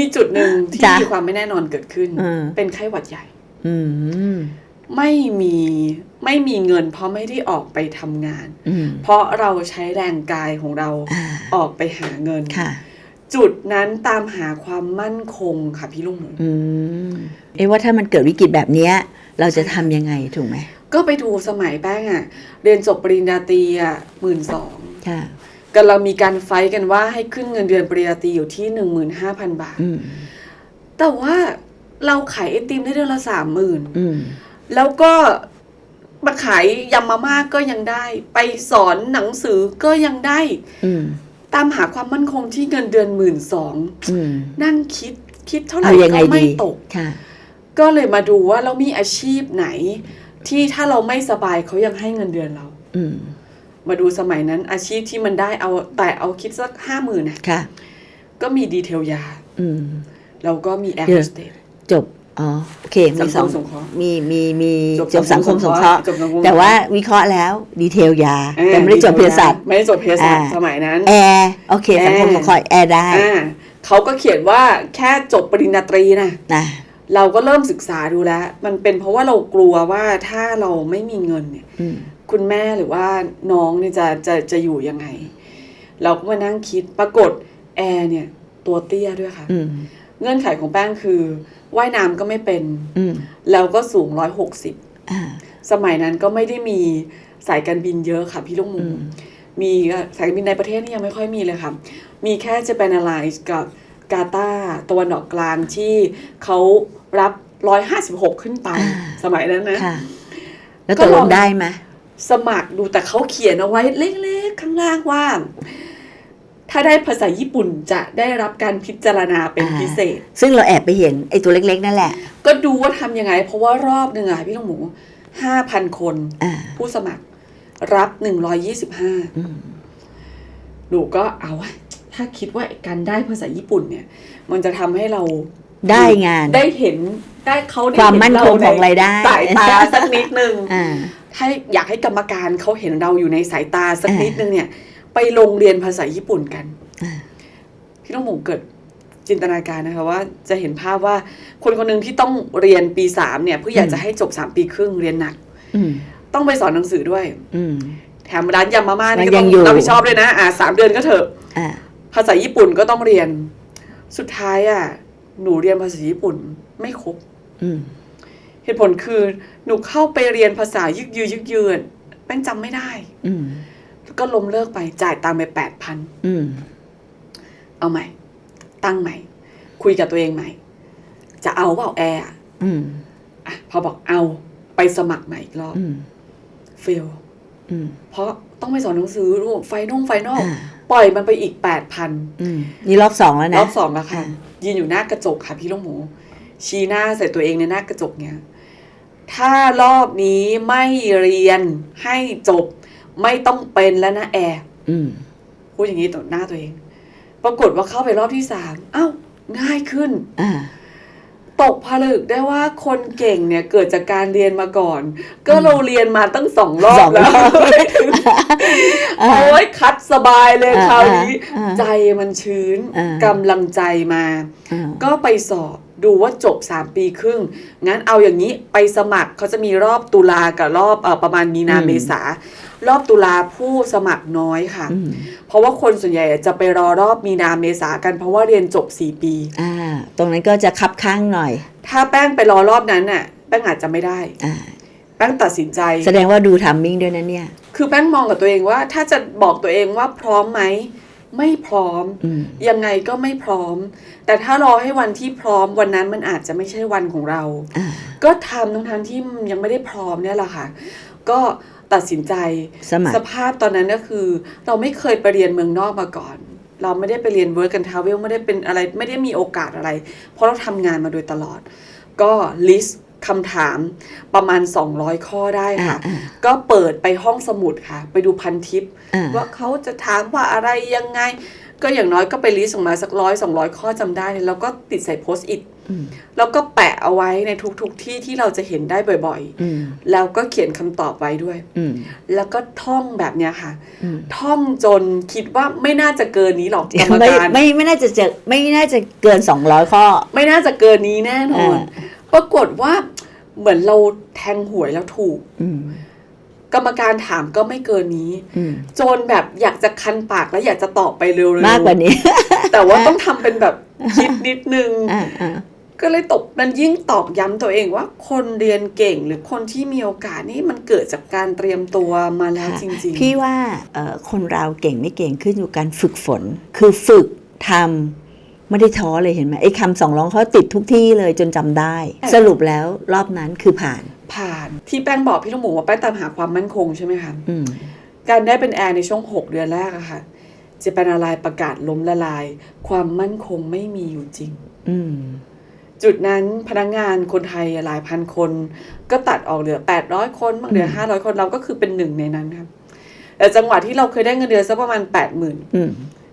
มีจุดหนึ่งที่จ้ะมีความไม่แน่นอนเกิดขึ้นอืมเป็นไข้หวัดใหญ่อืมไม่มีไม่มีเงินเพราะไม่ได้ออกไปทำงานอืมเพราะเราใช้แรงกายของเราอ่าออกไปหาเงินค่ะจุดนั้นตามหาความมั่นคงค่ะพี่ลุงหมูอืมเอ๊ะว่าถ้ามันเกิดวิกฤตแบบเนี้ยเราจะทำยังไงถูกไหม ก็ไปดูสมัยแป้งอะเรียนจบปริญญาตรีอะหมื่นสองค่ะ กำลังมีการไฟท์กันว่าให้ขึ้นเงินเดือนปริญญาตรีอยู่ที่หนึ่งหมื่นห้าพันบาท อืมแต่ว่าเราขายไอติมได้เดือนละสามหมื่นอืมแล้วก็มาขายยำมาม่าก็ยังได้ ไปสอนหนังสือก็ยังได้ อืมตามหาความมั่นคงที่เงินเดือนหมื่นสองอืมนั่งคิดคิดเท่าไหร่เอายังไงก็ไม่ดีตก ค่ะ ก็เลยมาดูว่าเรามีอาชีพไหน ที่ถ้าเราไม่สบายเขายังให้เงินเดือนเรา อืม มาดูสมัยนั้นอาชีพที่มันได้เอาแต่เอาคิดสักห้าหมื่นนะค่ะ ก็มีดีเทลยา อืมแล้วก็มีแอร์เดี๋โฮยวสเตสจบอ๋อโอเคสัมีงคสองมสงเคราะห์มีมีมีจบจบสังคมสงเคราะห์จบสังคมสงเคราะห์แต่ว่าวิเคราะห์แล้วดีเทลยาอ่าแต่ไม่ได้จบเภสัชไม่ได้จบเภสัชอ่าสมัยนั้น แอร์โอเค สังคมสงเคราะห์แอร์ได้อ่าเขาก็เขียนว่าแค่จบปริญญาตรีนะนะ เราก็เริ่มศึกษาดูแล้ว มันเป็นเพราะว่าเรากลัวว่าถ้าเราไม่มีเงินเนี่ยอืมคุณแม่หรือว่าน้องเนี่ยจะจะจะอยู่ยังไง เราก็มานั่งคิดปรากฏแอร์เนี่ย ตัวเตี้ยด้วยค่ะอืมเงื่อนไขของแป้งคือว่ายน้ำก็ไม่เป็นอืมแล้วก็สูงร้อยหกสิบอ่าสมัยนั้นก็ไม่ได้มีสายการบินเยอะค่ะพี่ลุงหมูอืมมีสายการบินในประเทศนี่ยังไม่ค่อยมีเลยค่ะ มีแค่จะเป็นอะไรกับ กาตาร์ตะวันออกกลางที่เขารับร้อยห้าสิบหกขึ้นไป สมัยนั้นนะค่ะแล้วก็ตกลลองงได้ไหมสมัครดูแต่เขาเขียนเอาไว้เล็กๆ ข้างล่างว่า ถ้าได้ภาษาญี่ปุ่นจะได้รับการพิจารณาเป็นอ่าพิเศษ ซึ่งเราแอบไปเห็นไอ้ตัวเล็ก ๆ นั่นแหละ ก็ดูว่าทำยังไง เพราะว่ารอบหนึ่งอะพี่ลุงหมูห้าพันคนอ่าผู้สมัครรับหนึ่งร้อยี่สิบห้าอืมหนูก็เอาวะ ถ้าคิดว่าการได้ภาษาญี่ปุ่นเนี่ย มันจะทำให้เราได้งาน ได้เห็นได้เขาได้ความเห็มั่นคงของรายได้สายตาสักนิดนึงอ่าถ้าอยากให้กรรมการเขาเห็นเราอยู่ในสายตาสักอ่านินิดนึงเนี่ย ไปโรงเรียนภาษาญี่ปุ่นกันอ่าพี่ต้องหมูเกิดจินตนาการนะคะว่าจะเห็นภาพว่าคนคนหนึ่งที่ต้องเรียนปีสามเนี่ยเพื่ออยากจะให้จบสามปีครึ่งเรียนหนักอืมต้องไปสอนหนังสือด้วยอืมแถมร้านยำมาม่านี่ก็ยัต้องงอยู่รับผิดชอบด้วยนะ อ่าสามเดือนก็เถอะอ่า ภาษาญี่ปุ่นก็ต้องเรียน สุดท้ายอะ หนูเรียนภาษาญี่ปุ่นไม่ครบอืมเหตุผลคือ หนูเข้าไปเรียนภาษายึกยือยึกยืนแป้งจำไม่ได้ อืมก็ล้มเลิกไปจ่ายตังค์ไปแปดพันอืมเอาใหม่ ตั้งใหม่ คุยกับตัวเองใหม่ จะเอาเปล่าแอร์อะอืมอะพอบอกเอาไปสมัครใหม่อีกรอบอืมเฟลอืมเพราะต้องไปสอนหนังสือรูปไฟนงไฟนอลอ่า ปล่อยมันไปอีกแปดพันอืมนี่รอบสองแล้วรนะอบสองแล้วค่ะอ่ายืนอยู่หน้ากระจกค่ะพี่ลูกหมู ชี้หน้าใส่ตัวเองในหน้ากระจกเนี่ยถ้ารอบนี้ไม่เรียนให้จบ ไม่ต้องเป็นแล้วนะแอร์อืมพูดอย่างนี้ต่อหน้าตัวเอง ปรากฏว่าเข้าไปรอบที่สามเอ้าง่ายขึ้นอ่า ตกผลึกได้ว่าคนเก่งเนี่ยเกิดจากการเรียนมาก่อน ก็เราเรียนมาตั้งสองรอสบองแล้วรอบโอ้ยคัดสบายเลยอ่าคราวนี้อ่าใจมันชื้นอ่ากำลังใจมาอ่าก็ไปสอบ ดูว่าจบ 3 ปีครึ่ง งั้นเอาอย่างนี้ไปสมัครเขาจะมีรอบตุลากับรอบเออประมาณมีนาอืมเมษารอบตุลาผู้สมัครน้อยค่ะอืมเพราะว่าคนส่วนใหญ่จะไปรอรอบมีนาเมษากันเพราะว่าเรียนจบ 4 ปีอ่าตรงนั้นก็จะคับข้างหน่อย ถ้าแป้งไปรอรอบนั้นน่ะแป้งอาจจะไม่ได้อ่าแป้งตัดสินใจ แสดงว่าดูทัมมิ่งด้วยนะเนี่ย คือแป้งมองกับตัวเองว่าถ้าจะบอกตัวเองว่าพร้อมไหม ไม่พร้อมอืมยังไงก็ไม่พร้อม แต่ถ้ารอให้วันที่พร้อมวันนั้นมันอาจจะไม่ใช่วันของเราอ่าก็ทำทั้งทั้งๆที่ยังไม่ได้พร้อมเนี่ยแหละค่ะ ก็ตัดสินใจสมัครสภาพตอนนั้นก็คือ เราไม่เคยไปเรียนเมืองนอกมาก่อน เราไม่ได้ไปเรียน work and travel ไม่ได้เป็นอะไรไม่ได้มีโอกาสอะไร เพราะเราทำงานมาโดยตลอด ก็ลิสต์ คำถามประมาณ 200 ข้อได้อ่าค่ะอ่าก็เปิดไปห้องสมุดค่ะ ไปดูพันทิปอ่าว่าเขาจะถามว่าอะไรยังไง ก็อย่างน้อยก็ไปลิสต์ออกมาสักร้อยสองร้อยข้อจำได้เนี่ยแล้วก็ติดใส่โพสต์อิทอืมแล้วก็แปะเอาไว้ในทุกๆที่ที่เราจะเห็นได้บ่อยอืมๆแล้วก็เขียนคำตอบไว้ด้วยอืมแล้วก็ท่องแบบเนี้ยค่ะอืมท่องจนคิดว่าไม่น่าจะเกินนี้หรอกกรรมไม่การไม่ไม่น่าจะเจอไม่น่าจะเกินสองร้อยข้อ ไม่น่าจะเกินนี้แน่นอนอ่า ปรากฏว่าเหมือนเราแทงหวยแล้วถูกอืมกรรมการถามก็ไม่เกินนี้อืมจนแบบอยากจะคันปากแล้วอยากจะตอบไปเร็วๆมากกว่านี้ แต่ว่าต้องทำเป็นแบบคิดนิดนึงอ่าอ่าก็เลยตบมันยิ่งตอกย้ำตัวเองว่า คนเรียนเก่งหรือคนที่มีโอกาสนี่มันเกิดจากการเตรียมตัวมาแล้วค่ะจริง ๆ พี่ว่าเอ่อคนเราเก่งไม่เก่งขึ้นอยู่การฝึกฝน คือฝึกทำ ไม่ได้ท้อเลยเห็นไหมไอ้คำสองร้องเขาติดทุกที่เลยจนจำได้ สรุปแล้วรอบนั้นคือผ่าน ผ่านที่แป้งบอกพี่ลูกหมูว่าแป้งตามหาความมั่นคงใช่ไหมคะอืมการได้เป็นแอร์ในช่วง 6 เดือนแรกอะค่ะจะเป็นอะไรประกาศล้มละลาย ความมั่นคงไม่มีอยู่จริง อืมจุดนั้นพนักงานคนไทยหลายพันคน ก็ตัดออกเหลือ 800 คนบ้างเหลือ 500 คนเราก็คือเป็นหนึ่งในนั้นครับแต่จังหวะที่เราเคยได้เงินเดือนสักประมาณ 80,000อืม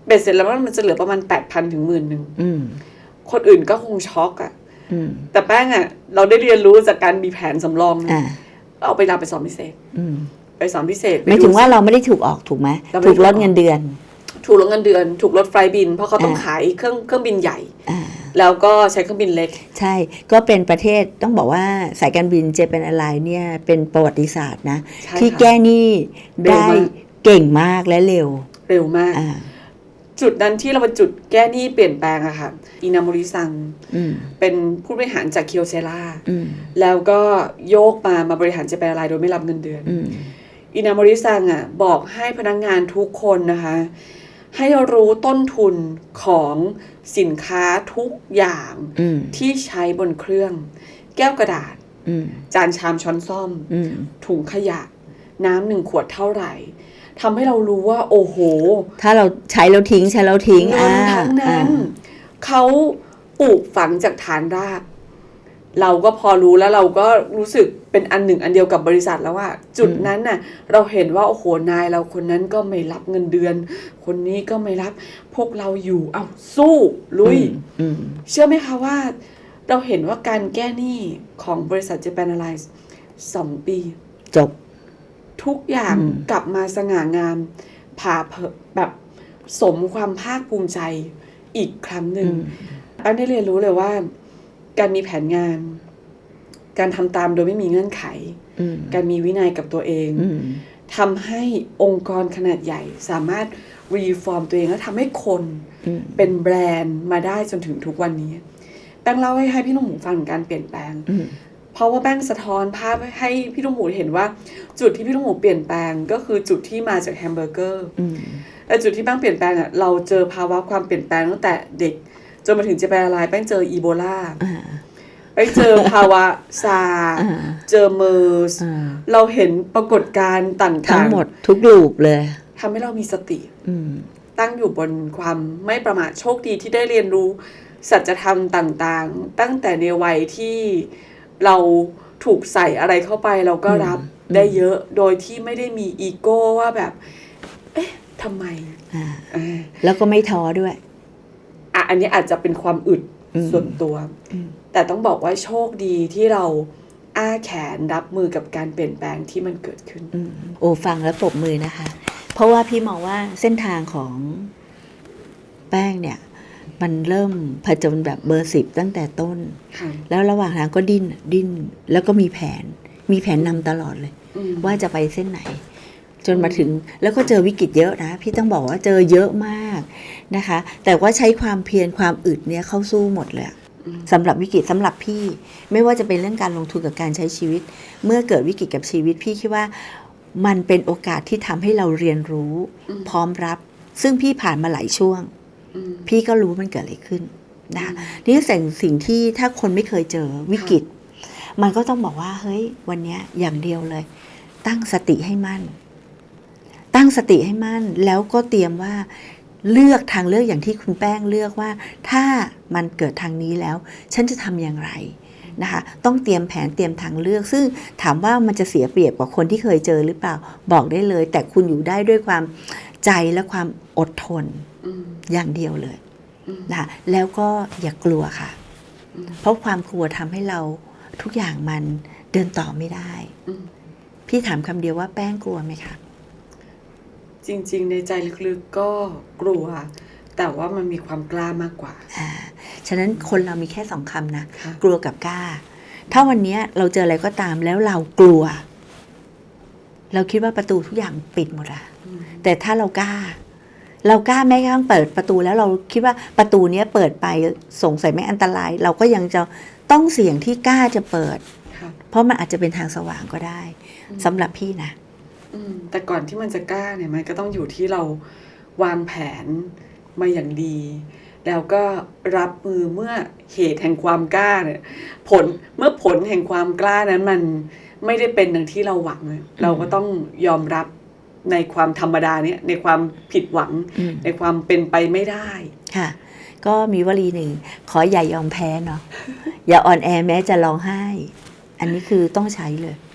เบ็ดเสร็จแล้วมันจะเหลือประมาณ8,000ถึงหมื่นหนึ่งอืมคนอื่นก็คงช็อกอะอืมแต่แป้งอะเราได้เรียนรู้จากการมีแผนสำรองนะอ่าเอาไปลาไปสอนพิเศษอืมไปสอนพิเศษหมายถึงว่าเราไม่ได้ถูกออกถูกไหมเราไม่ถูได้กลดถูกออกเงินเดือน ถูกลดเงินเดือน ถูกลดไฟล์บิน เพราะเขาต้องอ่าขายเครื่องเครื่องบินใหญ่อ่าแล้วก็ใช้เครื่องบินเล็ก ใช่ ก็เป็นประเทศต้องบอกว่าสายการบินเจเป็นอะไรเนี่ยเป็นประวัติศาสตร์นะใช่ที่ค่ะแก้หนี้เร็วได้มากเก่งมากและเร็ว เร็วมากอ่า จุดนั้นที่เราเป็นจุดแก้หนี้เปลี่ยนแปลงอะค่ะอินาโมริซังอืมเป็นผู้บริหารจากเคียวเซล่าอืมแล้วก็โยกมามาบริหารเจแปนไลน์โดยไม่รับเงินเดือนอืมอินาโมริซังอะบอกให้พนักงงานทุกคนนะคะ ให้รู้ต้นทุนของสินค้าทุกอย่างอืมที่ใช้บนเครื่อง แก้วกระดาษอืมจานชามช้อนซ่อมอืมถุงขยะ น้ำหนึ่งขวดเท่าไหร่ ทำให้เรารู้ว่า โอ้โห ถ้าเราใช้แล้วทิ้งใช้แล้วทิ้งเงินทั้งนั้นอ่าเขาปลูกฝังจากฐานราก เราก็พอรู้แล้วเราก็รู้สึกเป็นอันหนึ่งอันเดียวกับบริษัทแล้วว่าจุดนั้นน่ะ เราเห็นว่าโอ้โหนายเราคนนั้นก็ไม่รับเงินเดือน คนนี้ก็ไม่รับ พวกเราอยู่เอาสู้ลุยอืมเชื่อไหมคะว่า เราเห็นว่าการแก้หนี้ของบริษัท Japan Airlines สองปี จบ ทุกอย่างอืมกลับมาสง่างามผ่าเผยแบบสมความภาคภูมิใจอีกครั้งหนึ่งอืมแป้งได้เรียนรู้เลยว่า การมีแผนงาน การทำตามโดยไม่มีเงื่อนไขอืมการมีวินัยกับตัวเองอืมทำให้องค์กรขนาดใหญ่ สามารถรีฟอร์มตัวเองและทำให้คนอืมเป็นแบรนด์มาได้จนถึงทุกวันนี้แป้งเล่าให้ให้พี่หนุ่มหมูฟังถึงการเปลี่ยนแปลง อืมเพราะว่าแป้งสะท้อนภาพให้พี่ลุงหมูเห็นว่า จุดที่พี่ลุงหมูเปลี่ยนแปลงก็คือจุดที่มาจากแฮมเบอร์เกอร์อืมแต่จุดที่แป้งเปลี่ยนแปลงอะเราเจอภาวะความเปลี่ยนแปลงตั้งแต่เด็ก จนมาถึงเจแปนอะไรแป้งเจออีโบลาอ่าแป้งเจอภาวะซาร์อ่าเจอเมอร์สอ่าเราเห็นปรากฏการณ์ต่างๆทั้งหมดทุกลูปเลยทำให้เรามีสติอืมตั้งอยู่บนความไม่ประมาทโชคดีที่ได้เรียนรู้สัจธรรมต่างๆ ตั้งแต่ในวัยที่ เราถูกใส่อะไรเข้าไปเราก็รับอืมได้เยอะโดยที่ไม่ได้มีอีโก้ว่าแบบ เอ๊ะทำไมอ่าอ่าแล้วก็ไม่ท้อด้วยอะอันนี้อาจจะเป็นความอึดอืมส่วนตัวอืมแต่ต้องบอกว่าโชคดีที่เราอ้าแขนรับมือกับการเปลี่ยนแปลงที่มันเกิดขึ้นอืมโอ้ฟังแล้วปรบมือนะคะ เพราะว่าพี่มองว่าเส้นทางของแป้งเนี่ย มันเริ่มผจญแบบเบอร์สิบตั้งแต่ต้นค่ะแล้วระหว่างทางก็ดิ้นดิ้นแล้วก็มีแผน มีแผนนำตลอดเลยอืมว่าจะไปเส้นไหน จนมาถึงแล้วก็เจอวิกฤตเยอะนะ พี่ต้องบอกว่าเจอเยอะมากนะคะ แต่ว่าใช้ความเพียรความอึดเนี่ยเข้าสู้หมดเลยอะอืมสำหรับวิกฤตสำหรับพี่ ไม่ว่าจะเป็นเรื่องการลงทุนกับการใช้ชีวิต เมื่อเกิดวิกฤตกับชีวิตพี่คิดว่ามันเป็นโอกาสที่ทำให้เราเรียนรู้ พร้อมรับ ซึ่งพี่ผ่านมาหลายช่วงอืม พี่ก็รู้มันเกิดอะไรขึ้นนะคะนี่คือสิ่งสิ่งที่ถ้าคนไม่เคยเจอวิกฤต มันก็ต้องบอกว่าเฮ้ยวันเนี้ยอย่างเดียวเลย ตั้งสติให้มั่น ตั้งสติให้มั่น แล้วก็เตรียมว่าเลือกทางเลือกอย่างที่คุณแป้งเลือกว่า ถ้ามันเกิดทางนี้แล้ว ฉันจะทำอย่างไรนะคะต้องเตรียมแผนเตรียมทางเลือก ซึ่งถามว่ามันจะเสียเปรียบกว่าคนที่เคยเจอหรือเปล่าบอกได้เลย แต่คุณอยู่ได้ด้วยความใจและความอดทน อืมอย่างเดียวเลยอืมนะคะแล้วก็อย่ากลัวค่ะอืมเพราะความกลัวทำให้เราทุกอย่างมันเดินต่อไม่ได้อืมพี่ถามคำเดียวว่าแป้งกลัวไหมคะจริง ๆ ในใจลึกๆก็กลัว แต่ว่ามันมีความกล้ามากกว่าอ่าฉะนั้นคนเรามีแค่สองคำนะค่ะกลัวกับกล้า ถ้าวันเนี้ยเราเจออะไรก็ตามแล้วเรากลัว เราคิดว่าประตูทุกอย่างปิดหมดอะอืมแต่ถ้าเรากล้า เรากล้าแม้กระทั่งเปิดประตูแล้วเราคิดว่าประตูเนี้ยเปิดไปสงสัยไม่อันตราย เราก็ยังจะต้องเสี่ยงที่กล้าจะเปิดค่ะเพราะมันอาจจะเป็นทางสว่างก็ได้อืมสำหรับพี่นะอืมแต่ก่อนที่มันจะกล้าเนี่ยมันก็ต้องอยู่ที่เราวางแผนมาอย่างดี แล้วก็รับมือเมื่อเหตุแห่งความกล้าเนี่ยผลเมื่อผลแห่งความกล้านั้นมันไม่ได้เป็นดังที่เราหวังเนี่ยเราก็ต้องยอมรับ ในความธรรมดาเนี่ยในความผิดหวังอืมในความเป็นไปไม่ได้ค่ะ ก็มีวลีหนึ่ง ขออย่ายอมแพ้เนาะอย่าอ่อนแอแม้จะร้องไห้ อันนี้คือต้องใช้เลย